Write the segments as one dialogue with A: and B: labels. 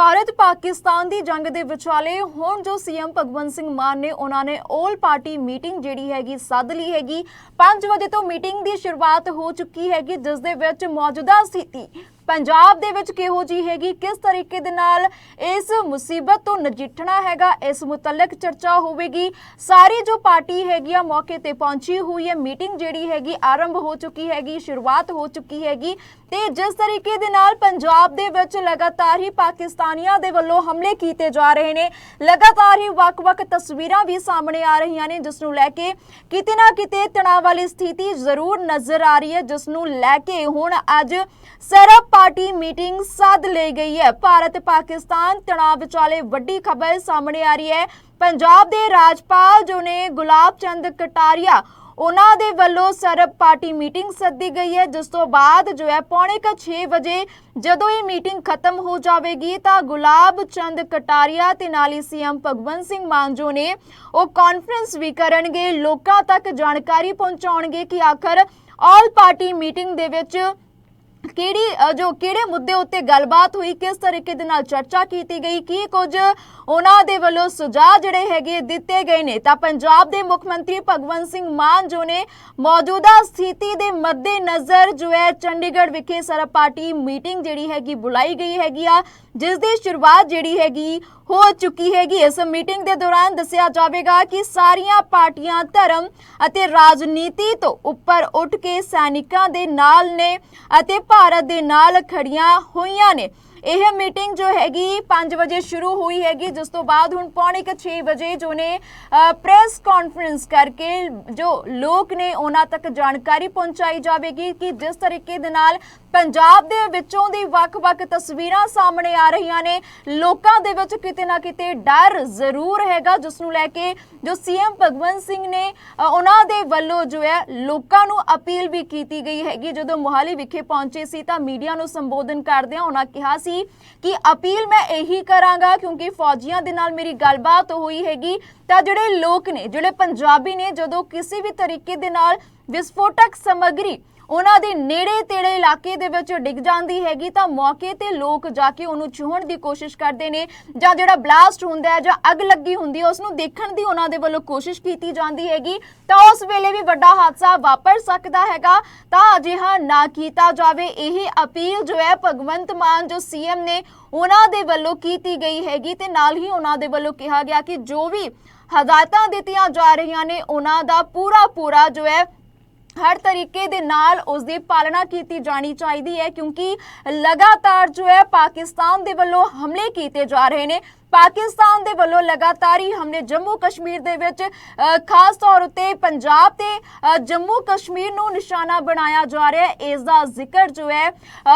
A: ਭਾਰਤ ਪਾਕਿਸਤਾਨ ਦੀ ਜੰਗ ਦੇ ਵਿਚਾਲੇ, ਹੁਣ ਜੋ ਸੀਐਮ ਭਗਵੰਤ ਸਿੰਘ ਮਾਨ ਨੇ ਉਹਨਾਂ ਨੇ 올 ਪਾਰਟੀ ਮੀਟਿੰਗ ਜਿਹੜੀ ਹੈਗੀ ਸੱਦ ਲਈ ਹੈਗੀ। 5 ਵਜੇ ਤੋਂ ਮੀਟਿੰਗ ਦੀ ਸ਼ੁਰੂਆਤ ਹੋ ਚੁੱਕੀ ਹੈਗੀ, ਜਿਸ ਦੇ ਵਿੱਚ ਮੌਜੂਦਾ ਸਥਿਤੀ ਪੰਜਾਬ ਦੇ ਵਿੱਚ ਕਿਹੋ ਜੀ ਹੈਗੀ? ਕਿਸ ਤਰੀਕੇ ਦੇ ਨਾਲ ਇਸ ਮੁਸੀਬਤ ਤੋਂ ਨਜਿੱਠਣਾ ਹੈਗਾ? ਇਸ ਮੁਤਲਕ ਚਰਚਾ ਹੋਵੇਗੀ। ਸਾਰੀ ਜੋ ਪਾਰਟੀ ਹੈਗੀ ਆ, ਮੌਕੇ ਤੇ ਪਹੁੰਚੀ ਹੋਈ ਹੈ। ਮੀਟਿੰਗ ਜਿਹੜੀ ਹੈਗੀ, ਆਰੰਭ ਹੋ ਚੁੱਕੀ ਹੈਗੀ, ਸ਼ੁਰੂਆਤ ਹੋ ਚੁੱਕੀ ਹੈਗੀ। ਤੇ ਜਿਸ ਤਰੀਕੇ ਦੇ ਨਾਲ ਪੰਜਾਬ ਦੇ ਵਿੱਚ ਲਗਾਤਾਰ ਹੀ ਪਾਕਿਸਤਾਨੀਆਂ ਦੇ ਵੱਲੋਂ ਹਮਲੇ ਕੀਤੇ ਜਾ ਰਹੇ ਨੇ, ਲਗਾਤਾਰ ਹੀ ਵੱਖ-ਵੱਖ ਤਸਵੀਰਾਂ ਵੀ ਸਾਹਮਣੇ ਆ ਰਹੀਆਂ ਨੇ, ਜਿਸ ਨੂੰ ਲੈ ਕੇ ਕਿਤੇ ਨਾ ਕਿਤੇ ਤਣਾਅ ਵਾਲੀ ਸਥਿਤੀ ਜ਼ਰੂਰ ਨਜ਼ਰ ਆ ਰਹੀ ਹੈ, ਜਿਸ ਨੂੰ ਲੈ ਕੇ ਹੁਣ ਅੱਜ ਸਰਬ ਪਾਰਟੀ ਮੀਟਿੰਗ ਸੱਦ ਲਈ ਗਈ ਹੈ। ਭਾਰਤ ਪਾਕਿਸਤਾਨ ਤਣਾਅ ਵਿਚਾਲੇ ਵੱਡੀ ਖਬਰ ਸਾਹਮਣੇ ਆ ਰਹੀ ਹੈ। ਪੰਜਾਬ ਦੇ ਰਾਜਪਾਲ ਜੋ ਨੇ ਗੁਲਾਬ ਚੰਦ ਕਟਾਰੀਆ, ਉਹਨਾਂ ਦੇ ਵੱਲੋਂ ਸਰਬ ਪਾਰਟੀ ਮੀਟਿੰਗ ਸੱਦੀ ਗਈ ਹੈ। ਜਿਸ ਤੋਂ ਬਾਅਦ ਜੋ ਹੈ ਪੌਣੇ ਕੁ 6 ਵਜੇ ਜਦੋਂ ਇਹ ਮੀਟਿੰਗ ਖਤਮ ਹੋ ਜਾਵੇਗੀ ਤਾਂ ਗੁਲਾਬ ਚੰਦ ਕਟਾਰੀਆ ਤੇ ਨਾਲ ਹੀ ਸੀਐਮ ਭਗਵੰਤ ਸਿੰਘ ਮਾਨ ਜੋ ਨੇ ਉਹ ਕਾਨਫਰੰਸ ਵੀ ਕਰਨਗੇ। ਲੋਕਾਂ ਤੱਕ ਜਾਣਕਾਰੀ ਪਹੁੰਚਾਉਣਗੇ ਕਿ ਆਖਰ ਆਲ ਪਾਰਟੀ ਮੀਟਿੰਗ ਦੇ ਵਿੱਚ ਕਿਹੜੀ ਜੋ ਕਿਹੜੇ ਮੁੱਦੇ ਉੱਤੇ ਗੱਲਬਾਤ ਹੋਈ, ਕਿਸ ਤਰੀਕੇ ਦੇ ਨਾਲ ਚਰਚਾ ਕੀਤੀ ਗਈ, ਕੀ ਕੁਝ ਉਹਨਾਂ ਦੇ ਵੱਲੋਂ ਸੁਝਾਅ ਜਿਹੜੇ ਹੈਗੇ ਦਿੱਤੇ ਗਏ ਨੇ? ਤਾਂ ਪੰਜਾਬ ਦੇ ਮੁੱਖ ਮੰਤਰੀ ਭਗਵੰਤ ਸਿੰਘ ਮਾਨ, ਜੋ ਨੇ ਮੌਜੂਦਾ ਸਥਿਤੀ ਦੇ ਮੱਦੇ ਨਜ਼ਰ ਜੋ ਹੈ, ਚੰਡੀਗੜ੍ਹ ਵਿਖੇ ਸਰਬ ਪਾਰਟੀ ਮੀਟਿੰਗ ਜਿਹੜੀ ਹੈਗੀ ਬੁਲਾਈ ਗਈ ਹੈਗੀ ਆ। ਜਿਸ ਦੀ ਸ਼ੁਰੂਆਤ ਜਿਹੜੀ ਹੈਗੀ ਹੋ ਚੁੱਕੀ ਹੈਗੀ। ਇਸ ਮੀਟਿੰਗ ਦੇ ਦੌਰਾਨ ਦੱਸਿਆ ਜਾਵੇਗਾ ਕਿ ਸਾਰੀਆਂ ਪਾਰਟੀਆਂ ਧਰਮ ਅਤੇ ਰਾਜਨੀਤੀ ਤੋਂ ਉੱਪਰ ਉੱਠ ਕੇ ਸੈਨਿਕਾਂ ਦੇ ਨਾਲ ਨੇ ਅਤੇ ਭਾਰਤ ਦੇ ਨਾਲ ਖੜੀਆਂ ਹੋਈਆਂ ਨੇ। ਇਹ ਮੀਟਿੰਗ ਜੋ ਹੈਗੀ 5 ਵਜੇ ਸ਼ੁਰੂ ਹੋਈ ਹੈਗੀ, ਜਿਸ ਤੋਂ ਬਾਅਦ ਹੁਣ ਪੌਣੇ ਕੁ 6 ਵਜੇ ਜੋ ਨੇ ਪ੍ਰੈਸ ਕਾਨਫਰੰਸ ਕਰਕੇ ਜੋ ਲੋਕ ਨੇ ਉਹਨਾਂ ਤੱਕ ਜਾਣਕਾਰੀ ਪਹੁੰਚਾਈ ਜਾਵੇਗੀ ਕਿ ਜਿਸ ਤਰੀਕੇ ਦੇ ਨਾਲ ਪੰਜਾਬ ਦੇ ਵਿੱਚੋਂ ਦੀ ਵੱਖ-ਵੱਖ ਤਸਵੀਰਾਂ ਸਾਹਮਣੇ ਆ ਰਹੀਆਂ ਨੇ। ਲੋਕਾਂ ਦੇ ਵਿੱਚ ਕਿਤੇ ਨਾ ਕਿਤੇ ਡਰ ਜ਼ਰੂਰ ਹੈਗਾ, ਜਿਸ ਨੂੰ ਲੈ ਕੇ ਜੋ ਸੀਐਮ ਭਗਵੰਤ ਸਿੰਘ ਨੇ ਉਹਨਾਂ ਦੇ ਵੱਲੋਂ ਜੋ ਹੈ, ਲੋਕਾਂ ਨੂੰ ਅਪੀਲ ਵੀ ਕੀਤੀ ਗਈ ਹੈਗੀ। ਜਦੋਂ ਮੋਹਾਲੀ ਵਿਖੇ ਪਹੁੰਚੇ ਸੀ ਤਾਂ ਮੀਡੀਆ ਨੂੰ ਸੰਬੋਧਨ ਕਰਦਿਆਂ ਉਹਨਾਂ ਕਿਹਾ ਸੀ ਕਿ ਅਪੀਲ ਮੈਂ ਇਹੀ ਕਰਾਂਗਾ, ਕਿਉਂਕਿ ਫੌਜੀਆਂ ਦੇ ਨਾਲ ਮੇਰੀ ਗੱਲਬਾਤ ਹੋਈ ਹੈਗੀ। ਤਾਂ ਜਿਹੜੇ ਲੋਕ ਨੇ, ਜਿਹੜੇ ਪੰਜਾਬੀ ਨੇ, ਜਦੋਂ ਕਿਸੇ ਵੀ ਤਰੀਕੇ ਦੇ ਨਾਲ ਵਿਸਫੋਟਕ ਸਮੱਗਰੀ ਉਹਨਾਂ ਦੇ ਨੇੜੇ ਤੇੜੇ ਇਲਾਕੇ ਦੇ ਵਿੱਚ ਡਿੱਗ ਜਾਂਦੀ ਹੈਗੀ ਤਾਂ ਮੌਕੇ ਤੇ ਲੋਕ ਜਾ ਕੇ ਉਹਨੂੰ ਛੂਹਣ ਦੀ ਕੋਸ਼ਿਸ਼ ਕਰਦੇ ਨੇ ਜਾਂ ਜਿਹੜਾ ਬਲਾਸਟ ਹੁੰਦਾ ਹੈ ਜਾਂ ਅੱਗ ਲੱਗੀ ਹੁੰਦੀ ਹੈ, ਉਸ ਨੂੰ ਦੇਖਣ ਦੀ ਉਹਨਾਂ ਦੇ ਵੱਲੋਂ ਕੋਸ਼ਿਸ਼ ਕੀਤੀ ਜਾਂਦੀ ਹੈਗੀ। ਤਾਂ ਉਸ ਵੇਲੇ ਵੀ ਵੱਡਾ ਹਾਦਸਾ ਵਾਪਰ ਸਕਦਾ ਹੈਗਾ ਤਾਂ ਅਜਿਹਾ ਨਾ ਕੀਤਾ ਜਾਵੇ। ਇਹ ਅਪੀਲ ਜੋ ਹੈ ਭਗਵੰਤ ਮਾਨ, ਜੋ ਸੀਐਮ ਨੇ ਉਹਨਾਂ ਦੇ ਵੱਲੋਂ ਕੀਤੀ ਗਈ ਹੈਗੀ ਤੇ ਨਾਲ ਹੀ ਉਹਨਾਂ ਦੇ ਵੱਲੋਂ ਕਿਹਾ ਗਿਆ ਕਿ ਜੋ ਵੀ ਹਦਾਇਤਾਂ ਦਿੱਤੀਆਂ ਜਾ ਰਹੀਆਂ ਨੇ, ਉਹਨਾਂ ਦਾ ਪੂਰਾ ਪੂਰਾ ਜੋ ਹੈ ਹਰ ਤਰੀਕੇ ਦੇ ਨਾਲ ਉਸ ਦੀ ਪਾਲਣਾ ਕੀਤੀ ਜਾਣੀ ਚਾਹੀਦੀ ਹੈ, ਕਿਉਂਕਿ ਲਗਾਤਾਰ ਜੋ ਹੈ ਪਾਕਿਸਤਾਨ ਦੇ ਵੱਲੋਂ ਹਮਲੇ ਕੀਤੇ ਜਾ ਰਹੇ ਨੇ। ਪਾਕਿਸਤਾਨ ਦੇ ਵੱਲੋਂ ਲਗਾਤਾਰ ਹੀ ਹਮਲੇ ਜੰਮੂ ਕਸ਼ਮੀਰ ਦੇ ਵਿੱਚ ਖਾਸ ਤੌਰ ਉੱਤੇ ਪੰਜਾਬ ਤੇ ਜੰਮੂ ਕਸ਼ਮੀਰ ਨੂੰ ਨਿਸ਼ਾਨਾ ਬਣਾਇਆ ਜਾ ਰਿਹਾ ਹੈ। ਇਸ ਦਾ ਜ਼ਿਕਰ ਜੋ ਹੈ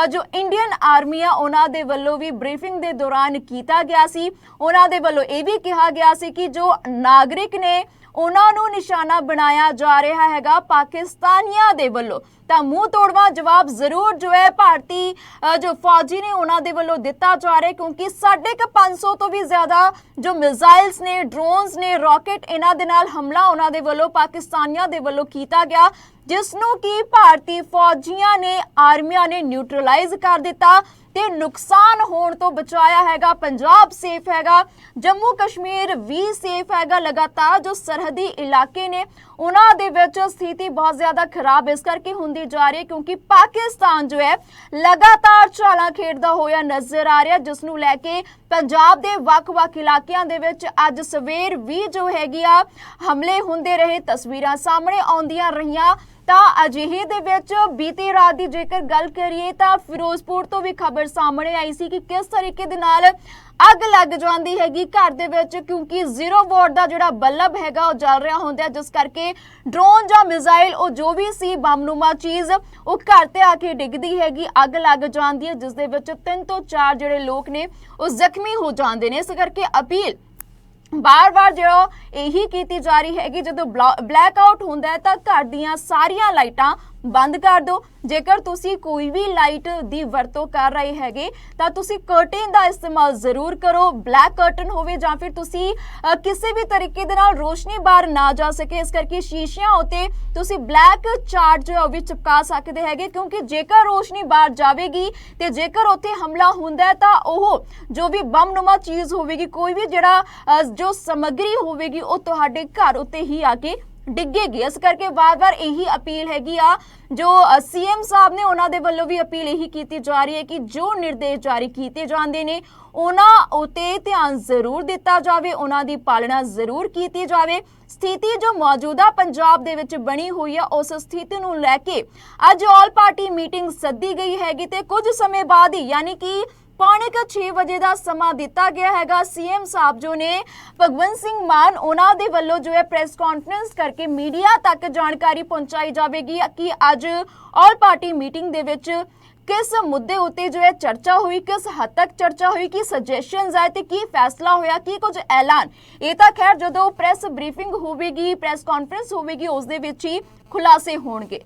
A: ਜੋ ਇੰਡੀਅਨ ਆਰਮੀ ਆ, ਉਹਨਾਂ ਦੇ ਵੱਲੋਂ ਵੀ ਬਰੀਫਿੰਗ ਦੇ ਦੌਰਾਨ ਕੀਤਾ ਗਿਆ ਸੀ। ਉਹਨਾਂ ਦੇ ਵੱਲੋਂ ਇਹ ਵੀ ਕਿਹਾ ਗਿਆ ਸੀ ਕਿ ਜੋ ਨਾਗਰਿਕ ਨੇ, ਉਹਨਾਂ ਨੂੰ ਨਿਸ਼ਾਨਾ ਬਣਾਇਆ ਜਾ ਰਿਹਾ ਹੈਗਾ ਪਾਕਿਸਤਾਨੀਆਂ ਦੇ ਵੱਲੋਂ। ਤਾਂ ਮੂੰਹ ਤੋੜਵਾ ਜਵਾਬ ਜ਼ਰੂਰ ਜੋ ਹੈ, ਭਾਰਤੀ ਜੋ ਫੌਜੀ ਨੇ ਉਹਨਾਂ ਦੇ ਵੱਲੋਂ ਦਿੱਤਾ ਜਾ ਰਿਹਾ ਕਿਉਂਕਿ ਸਾਢੇ ਕੁ 500 ਤੋਂ ਵੀ ਜ਼ਿਆਦਾ ਜੋ ਮਿਜ਼ਾਈਲਸ ਨੇ ਡਰੋਨਸ ਨੇ ਰਾਕਟ ਇਹਨਾਂ ਦੇ ਨਾਲ ਹਮਲਾ ਉਹਨਾਂ ਦੇ ਵੱਲੋਂ, ਪਾਕਿਸਤਾਨੀਆਂ ਦੇ ਵੱਲੋਂ ਕੀਤਾ ਗਿਆ ਜਿਸ ਨੂੰ ਕਿ ਭਾਰਤੀ ਫੌਜੀਆਂ ਨੇ, ਆਰਮੀਆਂ ਨੇ ਨਿਊਟਰਲਾਈਜ਼ ਕਰ ਦਿੱਤਾ। ਤੇ ਨੁਕਸਾਨ ਹੋਣ ਤੋਂ ਬਚਾਇਆ ਹੈਗਾ, ਪੰਜਾਬ ਸੇਫ ਹੈਗਾ, ਜੰਮੂ ਕਸ਼ਮੀਰ ਵੀ ਸੇਫ ਹੈਗਾ ਲਗਾਤਾਰ, ਜੋ ਸਰਹੱਦੀ ਇਲਾਕੇ ਨੇ, ਉਹਨਾਂ ਦੇ ਵਿੱਚ ਸਥਿਤੀ ਬਹੁਤ ਜ਼ਿਆਦਾ ਖਰਾਬ ਇਸ ਕਰਕੇ ਹੁੰਦੀ ਜਾ ਰਹੀ ਹੈ, ਕਿਉਂਕਿ ਪਾਕਿਸਤਾਨ ਜੋ ਹੈ, ਲਗਾਤਾਰ ਚਾਲਾਂ ਖੇਡਦਾ ਹੋਇਆ ਨਜ਼ਰ ਆ ਰਿਹਾ ਜਿਸ ਨੂੰ ਲੈ ਕੇ ਪੰਜਾਬ ਦੇ ਵੱਖ-ਵੱਖ ਇਲਾਕਿਆਂ ਦੇ ਵਿੱਚ ਅੱਜ ਸਵੇਰ ਵੀ ਜੋ ਹੈਗੀ ਆ, ਹਮਲੇ ਹੁੰਦੇ ਰਹੇ, ਤਸਵੀਰਾਂ ਸਾਹਮਣੇ ਆਉਂਦੀਆਂ ਰਹੀਆਂ। ਤਾਂ ਅਜਿਹੇ ਦੇ ਵਿੱਚ ਬੀਤੀ ਰਾਤ ਦੀ ਜੇਕਰ ਗੱਲ ਕਰੀਏ ਤਾਂ ਫਿਰੋਜ਼ਪੁਰ ਤੋਂ ਵੀ ਖਬਰ ਸਾਹਮਣੇ ਆਈ ਸੀ ਕਿ ਕਿਸ ਤਰੀਕੇ ਦੇ ਨਾਲ ਅੱਗ ਲੱਗ ਜਾਂਦੀ ਹੈਗੀ ਘਰ ਦੇ ਵਿੱਚ, ਕਿਉਂਕਿ ਜ਼ੀਰੋ ਵੋਟ ਦਾ ਜਿਹੜਾ ਬੱਲਬ ਹੈਗਾ, ਉਹ ਜਲ ਰਿਹਾ ਹੁੰਦਾ ਜਿਸ ਕਰਕੇ ਡਰੋਨ ਜਾਂ ਮਿਜ਼ਾਈਲ ਉਹ ਜੋ ਵੀ ਸੀ ਬੰਮਨੁਮਾ ਚੀਜ਼, ਉਹ ਘਰ ਤੇ ਆ ਕੇ ਡਿੱਗਦੀ ਹੈਗੀ, ਅੱਗ ਲੱਗ ਜਾਂਦੀ ਹੈ, ਜਿਸ ਦੇ ਵਿੱਚ ਤਿੰਨ ਤੋਂ ਚਾਰ ਜਿਹੜੇ ਲੋਕ ਨੇ, ਉਹ ਜ਼ਖਮੀ ਹੋ ਜਾਂਦੇ ਨੇ। ਇਸ ਕਰਕੇ ਅਪੀਲ ਬਾਰ-ਬਾਰ ਜਿਹੜਾ ਇਹੀ ਕੀਤੀ ਜਾ ਰਹੀ ਹੈਗੀ, ਜਦੋਂ ਬਲੈਕ ਆਊਟ ਹੁੰਦਾ ਹੈ ਤਾਂ ਘਰ ਦੀਆਂ ਸਾਰੀਆਂ ਲਾਈਟਾਂ ਬੰਦ ਕਰ ਦਿਓ। ਜੇਕਰ ਤੁਸੀਂ ਕੋਈ ਵੀ ਲਾਈਟ ਦੀ ਵਰਤੋਂ ਕਰ ਰਹੇ ਹੈਗੇ ਤਾਂ ਤੁਸੀਂ ਕਰਟਨ ਦਾ ਇਸਤੇਮਾਲ ਜ਼ਰੂਰ ਕਰੋ। ਬਲੈਕ ਕਰਟਨ ਹੋਵੇ ਜਾਂ ਫਿਰ ਤੁਸੀਂ ਕਿਸੇ ਵੀ ਤਰੀਕੇ ਦੇ ਨਾਲ ਰੋਸ਼ਨੀ ਬਾਹਰ ਨਾ ਜਾ ਸਕੇ ਇਸ ਕਰਕੇ ਸ਼ੀਸ਼ਿਆਂ ਉਤੇ ਤੁਸੀਂ ਬਲੈਕ ਚਾਰਟ ਉਹ ਵੀ ਚਿਪਕਾ ਸਕਦੇ ਹੈਗੇ ਕਿਉਂਕਿ ਜੇਕਰ ਰੋਸ਼ਨੀ ਬਾਹਰ ਜਾਵੇਗੀ ਤੇ ਜੇਕਰ ਉੱਥੇ ਹਮਲਾ ਹੁੰਦਾ ਹੈ ਤਾਂ ਉਹ ਜੋ ਵੀ ਬੰਮਨੁਮਾ ਚੀਜ਼ ਹੋਵੇਗੀ ਕੋਈ ਵੀ ਜਿਹੜਾ ਅ, ਜੋ ਸਮੱਗਰੀ ਹੋਵੇਗੀ ਉਹ ਤੁਹਾਡੇ ਘਰ ਉੱਤੇ ਹੀ ਆ ਕੇ ਡਿੱਗੇਗੀ। ਇਸ ਕਰਕੇ ਵਾਰ-ਵਾਰ ਇਹੀ ਅਪੀਲ ਹੈਗੀ ਆ, ਜੋ ਸੀਐਮ ਸਾਹਿਬ ਨੇ ਉਹਨਾਂ ਦੇ ਵੱਲੋਂ ਵੀ ਅਪੀਲ ਇਹੀ ਕੀਤੀ ਜਾ ਰਹੀ ਹੈ ਕਿ ਜੋ ਨਿਰਦੇਸ਼ ਜਾਰੀ ਕੀਤੇ ਜਾਂਦੇ ਨੇ, ਉਹਨਾਂ ਉਤੇ ਧਿਆਨ ਜ਼ਰੂਰ ਦਿੱਤਾ ਜਾਵੇ, ਉਹਨਾਂ ਦੀ ਪਾਲਣਾ ਜ਼ਰੂਰ ਕੀਤੀ ਜਾਵੇ। ਸਥਿਤੀ ਜੋ ਮੌਜੂਦਾ ਪੰਜਾਬ ਦੇ ਵਿੱਚ ਬਣੀ ਹੋਈ ਹੈ ਉਸ ਸਥਿਤੀ ਨੂੰ ਲੈ ਕੇ ਅੱਜ ਆਲ ਪਾਰਟੀ ਮੀਟਿੰਗ ਸੱਦੀ ਗਈ ਹੈਗੀ ਤੇ ਕੁਝ ਸਮੇਂ ਬਾਅਦ ਹੀ, ਯਾਨੀ ਕਿ ਪੌਣੇ ਕੁ 6 ਵਜੇ ਦਾ ਸਮਾਂ ਦਿੱਤਾ ਗਿਆ ਹੈਗਾ। ਸੀਐਮ ਸਾਹਿਬ ਜੋ ਨੇ ਭਗਵੰਤ ਸਿੰਘ ਮਾਨ, ਉਹਨਾਂ ਦੇ ਵੱਲੋਂ ਜੋ ਹੈ ਪ੍ਰੈਸ ਕਾਨਫਰੰਸ ਕਰਕੇ ਮੀਡੀਆ ਤੱਕ ਜਾਣਕਾਰੀ ਪਹੁੰਚਾਈ ਜਾਵੇਗੀ ਕਿ ਅੱਜ ਆਲ ਪਾਰਟੀ ਮੀਟਿੰਗ ਦੇ ਵਿੱਚ ਕਿਸ ਮੁੱਦੇ ਉੱਤੇ ਜੋ ਹੈ ਚਰਚਾ ਹੋਈ, ਕਿਸ ਹੱਦ ਤੱਕ ਚਰਚਾ ਹੋਈ, ਕੀ ਸੁਜੈਸ਼ਨਸ ਆਏ ਤੇ ਕੀ ਫੈਸਲਾ ਹੋਇਆ, ਕੀ ਕੁਝ ਐਲਾਨ। ਇਹ ਤਾਂ ਖੈਰ ਜਦੋਂ ਪ੍ਰੈਸ ਬਰੀਫਿੰਗ ਹੋਵੇਗੀ ਪ੍ਰੈਸ ਕਾਨਫਰੰਸ ਹੋਵੇਗੀ, ਉਸ ਦੇ ਵਿੱਚ ਹੀ ਖੁਲਾਸੇ ਹੋਣਗੇ।